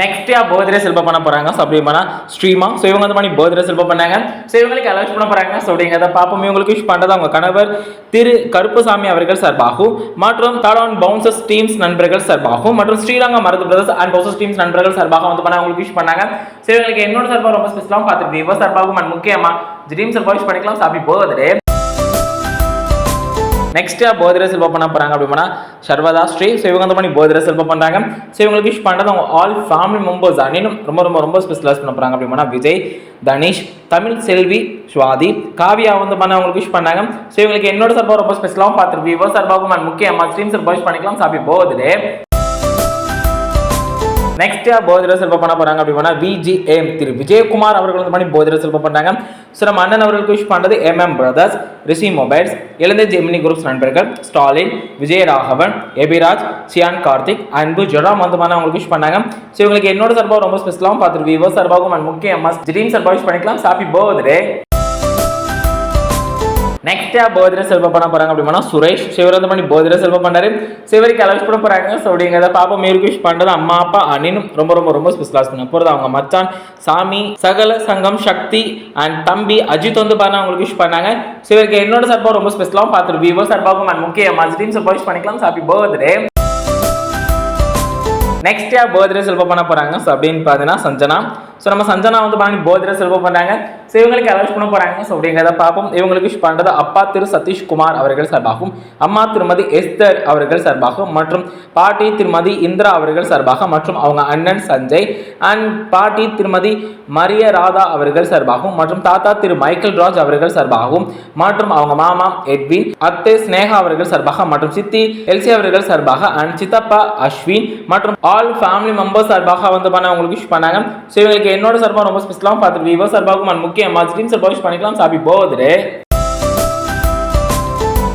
நெக்ஸ்டா birthday செல்ப பண்ண போறாங்க. So அப்படி பண்ணா ஸ்ரீமா. ஸோ இவங்க வந்து பண்ணி பர்த்டே செல்ப பண்ணாங்க. ஸோ இவங்களுக்கு அலௌஸ் பண்ண போறாங்க. ஸோ அப்படிங்கிறத பார்ப்போம். இவங்களுக்கு விஷ் பண்ணுறது அவங்க கணவர் திரு கருப்புசாமி அவர்கள் சார்பாகவும் மற்றும் தாடான் பவுன்சஸ் டீம்ஸ் நண்பர்கள் சார்பாகவும் மற்றும் Srirangam Marudhu brothers and bounces teams நண்பர்கள் சார்பாக வந்து பண்ண அவங்களுக்கு விஷ் பண்ணாங்க. ஸோ இவங்களுக்கு என்னோட சார்பாக ரொம்ப ஸ்பெஷலாகவும் பார்த்துருக்கு இவ சார்பாகவும் அண்ட் முக்கியமாக ட்ரீம் சார்பாக விஷ் பண்ணிக்கலாம். ஹாப்பி பர்த்டே நெக்ஸ்ட்டாக போதிர செல்வ பண்ண போகிறாங்க அப்படின்னா சர்வதா ஸ்ரீ ஸோ இவங்க வந்து பண்ணி போதிர செல்வ பண்ணுறாங்க ஸோ இவங்களுக்கு விஷ் பண்ணுறது அவங்க ஆல் ஃபேமிலி மெம்பர்ஸ் அணினும் ரொம்ப ரொம்ப ரொம்ப ஸ்பெஷலைஸ் பண்ண போகிறாங்க அப்படின்னா விஜய் தனிஷ் தமிழ் செல்வி சுவாதி காவியா வந்து பண்ண அவங்களுக்கு விஷ் பண்ணாங்க. ஸோ இவங்களுக்கு என்னோட சார்பாக ரொம்ப ஸ்பெஷலாகவும் பார்த்துருப்பீங்க விவோ சார்பாகவும் முக்கியமாக முக்கியமா ஸ்ட்ரீம் சார்பாக விஷ் பண்ணிக்கலாம். சாப்பி போகுது நெக்ஸ்ட்டாக போதிர செல்வ பண்ண போகிறாங்க அப்படின்னா விஜிஎம் திரு விஜயகுமார் அவர்கள் வந்து பண்ணி போதிர செல்வ பண்றாங்க ஸோ நம்ம அண்ணன் அவர்களுக்கு விஷ் பண்ணுறது எம்எம் பிரதர்ஸ் ரிஷி மொபைல்ஸ் இளந்த ஜெமினி குரூப்ஸ் நண்பர்கள் ஸ்டாலின் விஜயராகவன் எபிராஜ் சியான் கார்த்திக் அன்பு ஜொரா மந்தமான அவங்களுக்கு விஷ் பண்ணாங்க. ஸோ இவங்களுக்கு என்னோட சார்பாக ரொம்ப ஸ்பெஷலாகவும் பார்த்துட்டு விவோ சார்பாகவும் அண்ட் முக்கியமா ட்ரீம் சார்பாக விஷ் பண்ணிக்கலாம். ஹாப்பி பர்த்டே நெக்ஸ்ட் பர்த்டே செல்வம் பண்ண போறாங்க அப்படின்னா சுரேஷ். சிவரந்த பண்ணி பர்த்டே பண்ணாரு. சிவருக்கு அலவுஸ் பண்ண போறாங்க. ஸோ அப்படிங்கிறத பாப்பா மேற்கு விஷ் பண்றது அம்மா அப்பா அண்ணினும் ரொம்ப ரொம்ப ரொம்ப ஸ்பெஷலாக பண்ண போறது அவங்க மச்சான். சாமி சகல சங்கம் சக்தி அண்ட் தம்பி அஜித் வந்து பாருங்க அவங்களுக்கு விஷ் பண்ணாங்க. சிவருக்கு என்னோட சார்பாக ரொம்ப ஸ்பெஷலாகவும் பார்த்துட்டு விவோ சார்பாகவும் and முக்கியமா டீம் சப்போஸ் விஷ் பண்ணிக்கலாம். ஹாப்பி பர்த்டே நெக்ஸ்ட் யார் பர்த்டே செல்வம் பண்ண போறாங்க. ஸோ அப்படின்னு பார்த்தீங்கன்னா சஞ்சனா. ஸோ நம்ம சஞ்சனா வந்து பண்ணி பர்த்டே செல்வம் பண்ணுறாங்க ஸோ இவங்களுக்கு அலௌஸ் பண்ண போகிறாங்க ஸோ அப்படிங்கிறத பார்ப்போம். இவங்களுக்கு விஷ் அப்பா திரு சதீஷ் குமார் அவர்கள் சார்பாகவும் அம்மா திருமதி எஸ்தர் அவர்கள் சார்பாகவும் மற்றும் பாட்டி திருமதி இந்திரா அவர்கள் சார்பாக மற்றும் அவங்க அண்ணன் சஞ்சய் அண்ட் பாட்டி திருமதி மரிய ராதா அவர்கள் சார்பாகவும் மற்றும் தாத்தா திரு மைக்கேல் ராஜ் அவர்கள் சார்பாகவும் மற்றும் அவங்க மாமா எட்வின் அத்தை ஸ்னேகா அவர்கள் சார்பாக மற்றும் சித்தி எல்சி அவர்கள் சார்பாக அண்ட் சித்தப்பா அஸ்வின் மற்றும் ஆல் ஃபேமிலி மெம்பர்ஸ் சார்பாக வந்து பண்ண அவங்களுக்கு விஷ் பண்ணாங்க. ஸோ இவங்களுக்கு என்னோட சார்பாக ரொம்ப ஸ்பெஷலாகவும் பார்த்துட்டு விவோ சார்பாகவும் முக்கிய முக்கியமாக ஸ்ட்ரீம் சார்பாக விஷ் பண்ணிக்கலாம் ஹாப்பி பர்த்டே